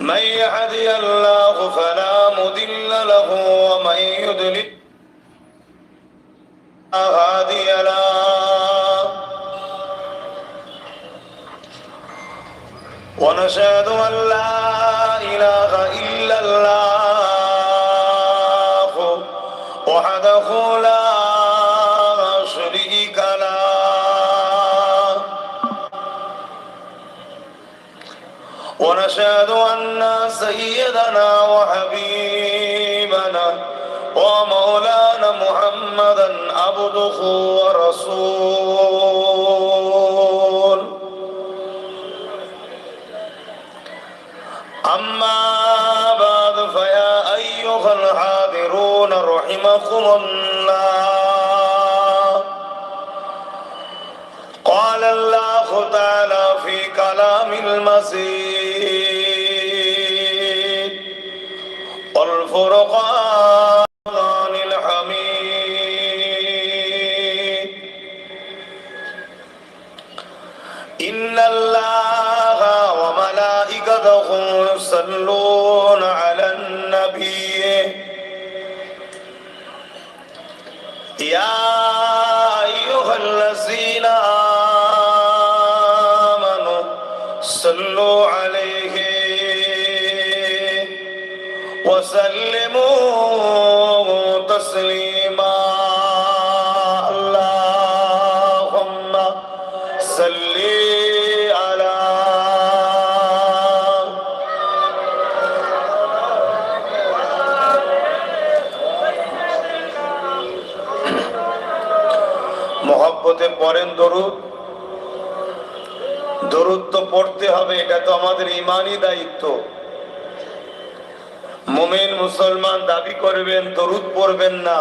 من يهدي الله فلا مضل له ومن يضلل هادي له. ونشهد أن لا ونشهد أن سيدنا وحبيبنا ومولانا محمدا عبده ورسول. أما بعد فيا أيها الحاضرون رحمكم الله. قال الله تعالى المزيد. والفرقان الحميد. إن الله وملائكته يصلون على النبي. يا وسلموا تسليما اللهم صل على মহব্বতে পড়েন দরুদ দরুদ তো পড়তে হবে এটা তো আমাদের ইমানই দায়িত্ব মোমেন মুসলমান দাবি করবেন, দরুদ পড়বেন না।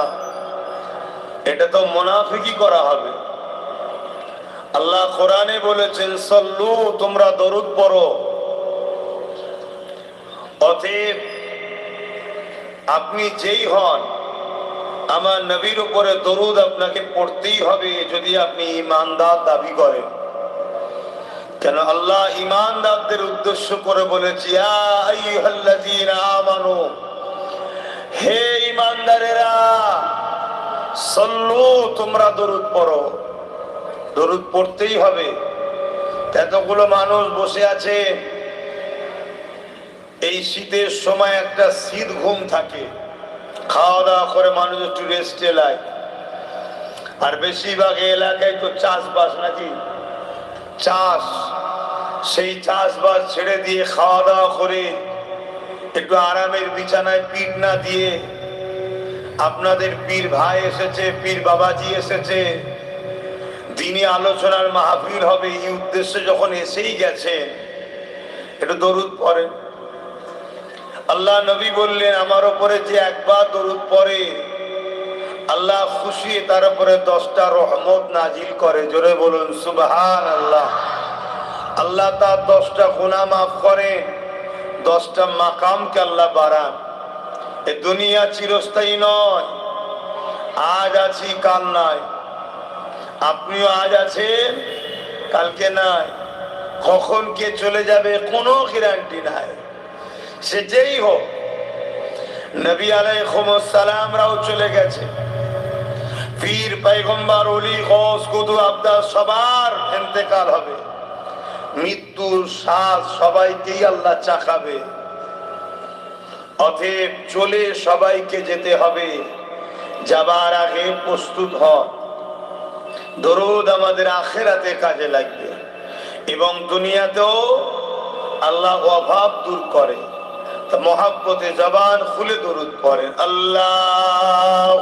এটা তো মোনাফিকি করা হবে। আল্লাহ কোরআনে বলেছেন, সল্লু, তোমরা দরুদ পড়ো। অতএব আপনি যেই হন, আমার নবীর উপরে দরুদ আপনাকে পড়তেই হবে, যদি আপনি ইমানদার দাবি করেন। কেন আল্লাহ ইমানদারদের উদ্দেশ্য করে বলেছি, "ইয়া আইয়ুহাল্লাযীনা আমানু, হে ইমানদারেরা সল্লু, তোমরা দরুদ পড়ো। দরুদ পড়তেই হবে। এতগুলো মানুষ বসে আছে। এই শীতের সময় একটা শীত ঘুম থাকে। খাওয়া দাওয়া করে মানুষ একটু রেস্টে লায় আর বেশিরভাগ এলাকায় তো চাষবাস নাকি? চাষ, সেই চাষবাস ছেড়ে দিয়ে খাওয়া দাওয়া করে একটু আরামের বিছানায় পিঠ না দিয়ে আপনাদের পীর ভাই এসেছে, পীর বাবাজি এসেছে। দিনে আলোচনার মাহফিল হবে, এই উদ্দেশ্যে যখন এসেই গেছে একটু দরুদ পড়েন। আল্লাহ নবী বললেন, আমার ওপরে যে একবার দরুদ পড়ে আল্লাহ খুশি, তার উপরে দশটা রহমত নাজিল করে। জোরে বলুন সুবহান আল্লাহ আল্লাহ তার দশটা গুণা মাফ করে দশটা মাকামকে আল্লাহ বাড়ান। এ দুনিয়া চিরস্থায়ী নয়, আজ আছি, কাল নাই। আপনিও আজ আছেন, কালকে নাই। কখন কে চলে যাবে কোনো গ্যারান্টি নাই। সে যেই হোক, নবী আলাইসালামরাও চলে গেছে। পীর পাইগম্বার অলি হস কুদু, আবদার সবার এতেকাল হবে। মৃত্যুর শ্বাস সবাইকেই আল্লাহ চাকাবে অতএব চলে সবাইকে যেতে হবে, যাবার আগে প্রস্তুত হন। দরুদ আমাদের আখেরাতে কাজে লাগবে এবং দুনিয়াতেও আল্লাহ অভাব দূর করে। মহাব্বতে জবান খুলে দরুদ পড়েন। আল্লাহ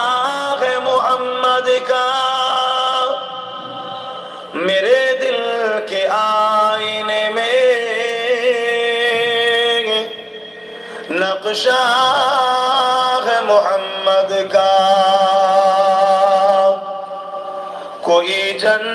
नक्शा है मोहम्मद का कोई जन